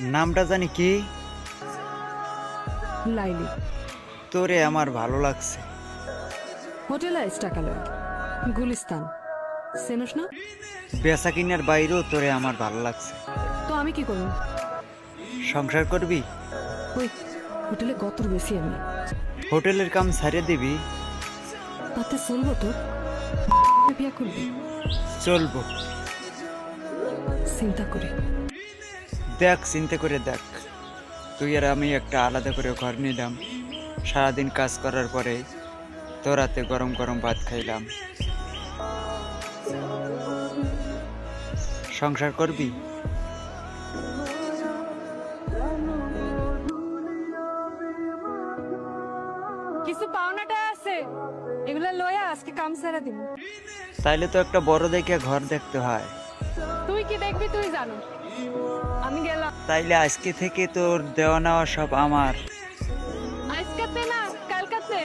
নামটা জানি কি? লাইলি। তোরে আমার ভালো লাগছে। হোটেল আইস টাকালয় গুলিস্তান। না? বেচা কিনার বাইরেও তোরে আমার ভালো লাগছে। তো আমি কি করব? সংসার করবি? ওই হোটেলে গতর বেশি আমি। হোটেলের কাম ছাড়িয়ে দিবি? তাতে চলবো তো? বিয়া করবি? চলবো। চিন্তা করে। দেখ চিন্তা করে দেখ। তুই আর আমি একটা আলাদা করে ঘর নিলাম। সারাদিন কাজ করার পরে তোরাতে গরম গরম ভাত খাইলাম। সংসার করবি? কিছু পাওনাটা আছে। এগুলা লয়া আজকে কাম সারা দিন তাইলে তো একটা বড় দেখে ঘর দেখতে হয়। তুই কি দেখবি তুই জানো। তাইলে আজকে থেকে তোর দেওয়া নেওয়া সব আমার। আজকে না কালকাতে।